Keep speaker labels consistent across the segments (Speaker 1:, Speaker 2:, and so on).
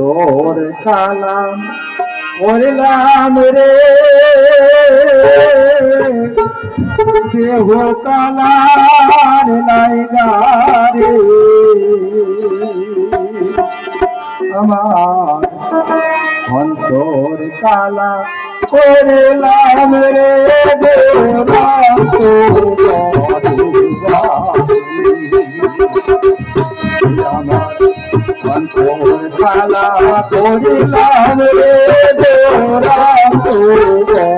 Speaker 1: অন্তর কালাম করলাম রে দেহ কালার লাইগারে আমার অন্তর কালা করলাম রে দেওরাম কালা করলাম রে দেওরাম তো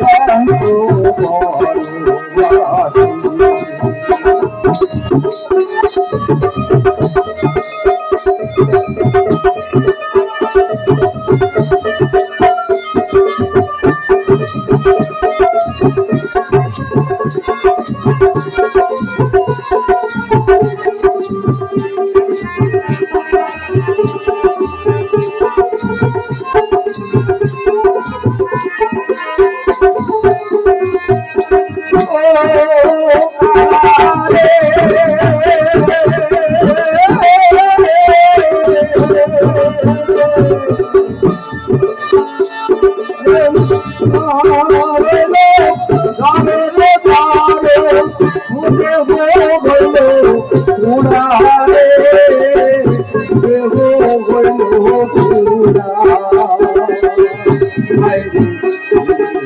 Speaker 1: গেলে হায়রে ভাঙিয়া গেলে হায়রে লাইলা রে দূরা রে দূরান্ত দূরান্ত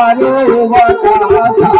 Speaker 1: আরে বাটা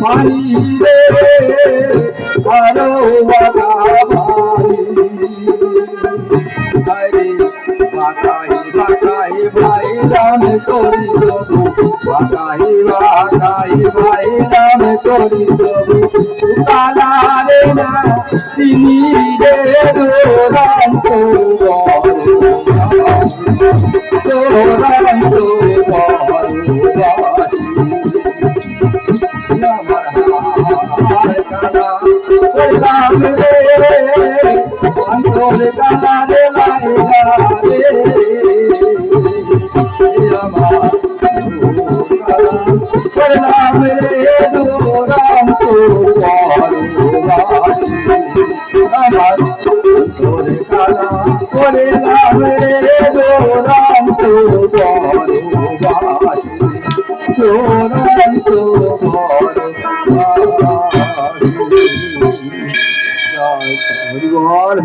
Speaker 1: পানি রে আরও বাধা করি দেবু বাতাই বাতাই ভাই রাম করি দেবু কালা না তিনি রে রাম তো রাম তো রাম চোরাম তো বড় চোরাম তো বড় হরিবল